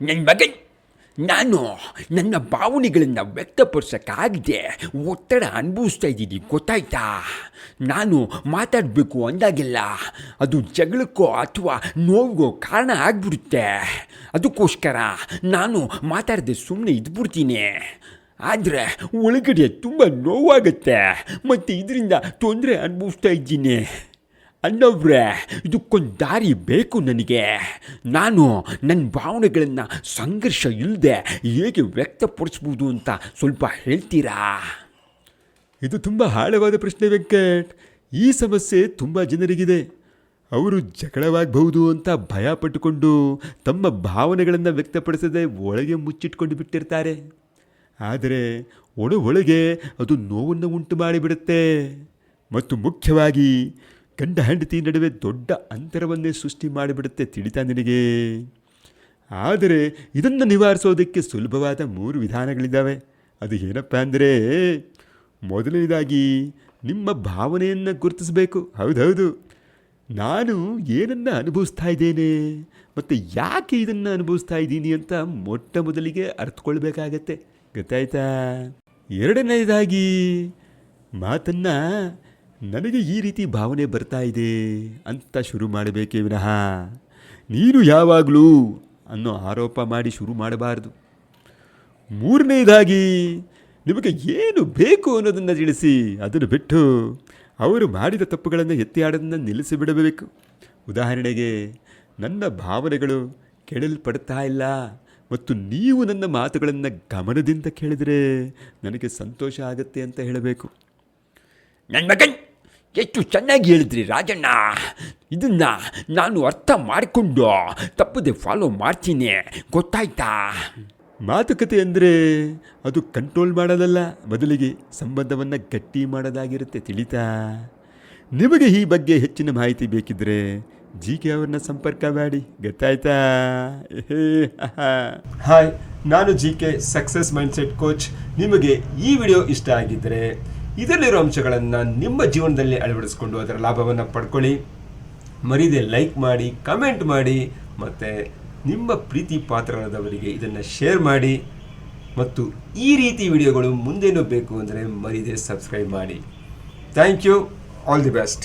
ನನ್ನ ಮಗನ್. ನಾನು ನನ್ನ ಭಾವನೆಗಳನ್ನು ವ್ಯಕ್ತಪಡಿಸೋಕ್ಕಾಗದೆ ಒತ್ತಡ ಅನುಭವಿಸ್ತಾ ಇದ್ದೀನಿ, ಗೊತ್ತಾಯ್ತಾ? ನಾನು ಮಾತಾಡಬೇಕು ಅಂದಾಗಿಲ್ಲ ಅದು ಜಗಳಕ್ಕೋ ಅಥವಾ ನೋವಿಗೋ ಕಾರಣ ಆಗಿಬಿಡುತ್ತೆ. ಅದಕ್ಕೋಸ್ಕರ ನಾನು ಮಾತಾಡದೆ ಸುಮ್ಮನೆ ಇದ್ಬಿಡ್ತೀನಿ. ಆದರೆ ಒಳಗಡೆ ತುಂಬ ನೋವಾಗುತ್ತೆ. ಮತ್ತು ಇದರಿಂದ ತೊಂದರೆ ಅನುಭವಿಸ್ತಾ ಇದ್ದೀನಿ. ಅನ್ನವ್ರೆ ಇದಕ್ಕೊಂದು ದಾರಿ ಬೇಕು ನನಗೆ. ನಾನು ನನ್ನ ಭಾವನೆಗಳನ್ನು ಸಂಘರ್ಷ ಇಲ್ಲದೆ ಹೇಗೆ ವ್ಯಕ್ತಪಡಿಸ್ಬೋದು ಅಂತ ಸ್ವಲ್ಪ ಹೇಳ್ತೀರಾ? ಇದು ತುಂಬ ಆಳವಾದ ಪ್ರಶ್ನೆ, ವೆಂಕಟ್. ಈ ಸಮಸ್ಯೆ ತುಂಬ ಜನರಿಗಿದೆ. ಅವರು ಜಗಳವಾಗಬಹುದು ಅಂತ ಭಯ ಪಟ್ಟುಕೊಂಡು ತಮ್ಮ ಭಾವನೆಗಳನ್ನು ವ್ಯಕ್ತಪಡಿಸದೆ ಒಳಗೆ ಮುಚ್ಚಿಟ್ಕೊಂಡು ಬಿಟ್ಟಿರ್ತಾರೆ. ಆದರೆ ಒಳ ಒಳಗೆ ಅದು ನೋವನ್ನು ಉಂಟು ಮಾಡಿಬಿಡುತ್ತೆ. ಮತ್ತು ಮುಖ್ಯವಾಗಿ ಗಂಡ ಹೆಂಡತಿ ನಡುವೆ ದೊಡ್ಡ ಅಂತರವನ್ನೇ ಸೃಷ್ಟಿ ಮಾಡಿಬಿಡುತ್ತೆ ತಿಳಿತಾ ನಿನಗೆ? ಆದರೆ ಇದನ್ನು ನಿವಾರಿಸೋದಕ್ಕೆ ಸುಲಭವಾದ ಮೂರು ವಿಧಾನಗಳಿದ್ದಾವೆ. ಅದು ಏನಪ್ಪ ಅಂದರೆ, ಮೊದಲನೇದಾಗಿ ನಿಮ್ಮ ಭಾವನೆಯನ್ನು ಗುರುತಿಸಬೇಕು. ಹೌದೌದು. ನಾನು ಏನನ್ನು ಅನುಭವಿಸ್ತಾ ಇದ್ದೇನೆ ಮತ್ತು ಯಾಕೆ ಇದನ್ನು ಅನುಭವಿಸ್ತಾ ಇದ್ದೀನಿ ಅಂತ ಮೊಟ್ಟ ಮೊದಲಿಗೆ ಅರ್ಥಕೊಳ್ಬೇಕಾಗತ್ತೆ. ಗೊತ್ತಾಯ್ತಾ? ಎರಡನೇದಾಗಿ ಮಾತನ್ನು ನನಗೆ ಈ ರೀತಿ ಭಾವನೆ ಬರ್ತಾ ಇದೆ ಅಂತ ಶುರು ಮಾಡಬೇಕೇ ವಿನಃ. ನೀನು ಯಾವಾಗಲೂ ಅನ್ನೋ ಆರೋಪ ಮಾಡಿ ಶುರು ಮಾಡಬಾರ್ದು. ಮೂರನೇದಾಗಿ ನಿಮಗೆ ಏನು ಬೇಕು ಅನ್ನೋದನ್ನು ತಿಳಿಸಿ ಅದನ್ನು ಬಿಟ್ಟು ಅವರು ಮಾಡಿದ ತಪ್ಪುಗಳನ್ನು ಎತ್ತಿ ಆಡೋದನ್ನು ನಿಲ್ಲಿಸಿಬಿಡಬೇಕು ಉದಾಹರಣೆಗೆ, ನನ್ನ ಭಾವನೆಗಳು ಕೆಡಲ್ಪಡ್ತಾ ಇಲ್ಲ ಮತ್ತು ನೀವು ನನ್ನ ಮಾತುಗಳನ್ನು ಗಮನದಿಂದ ಕೇಳಿದರೆ ನನಗೆ ಸಂತೋಷ ಆಗುತ್ತೆ ಅಂತ ಹೇಳಬೇಕು. ನನ್ನ ಎಷ್ಟು ಚೆನ್ನಾಗಿ ಹೇಳಿದ್ರಿ ರಾಜಣ್ಣ. ಇದನ್ನು ನಾನು ಅರ್ಥ ಮಾಡಿಕೊಂಡು ತಪ್ಪದೆ ಫಾಲೋ ಮಾಡ್ತೀನಿ. ಗೊತ್ತಾಯ್ತಾ? ಮಾತುಕತೆ ಅಂದರೆ ಅದು ಕಂಟ್ರೋಲ್ ಮಾಡೋದಲ್ಲ, ಬದಲಿಗೆ ಸಂಬಂಧವನ್ನು ಗಟ್ಟಿ ಮಾಡೋದಾಗಿರುತ್ತೆ ತಿಳಿತಾ? ನಿಮಗೆ ಈ ಬಗ್ಗೆ ಹೆಚ್ಚಿನ ಮಾಹಿತಿ ಬೇಕಿದ್ರೆ ಜಿ ಕೆ ಅವ್ರನ್ನ ಸಂಪರ್ಕ ಮಾಡಿ, ಗೊತ್ತಾಯ್ತಾ? ಹಾಯ್, ನಾನು G K success mindset coach ನಿಮಗೆ ಈ ವಿಡಿಯೋ ಇಷ್ಟ ಆಗಿದ್ದರೆ ಇದರಲ್ಲಿರೋ ಅಂಶಗಳನ್ನು ನಿಮ್ಮ ಜೀವನದಲ್ಲಿ ಅಳವಡಿಸ್ಕೊಂಡು ಅದರ ಲಾಭವನ್ನು ಪಡ್ಕೊಳ್ಳಿ. ಮರೀದೆ ಲೈಕ್ ಮಾಡಿ ಕಮೆಂಟ್ ಮಾಡಿ, ಮತ್ತು ನಿಮ್ಮ ಪ್ರೀತಿ ಪಾತ್ರರಾದವರಿಗೆ ಇದನ್ನು ಶೇರ್ ಮಾಡಿ. ಮತ್ತು ಈ ರೀತಿ ವಿಡಿಯೋಗಳು ಮುಂದೇನು ಬೇಕು ಅಂದರೆ ಮರೀದೆ ಸಬ್ಸ್ಕ್ರೈಬ್ ಮಾಡಿ. Thank you all the best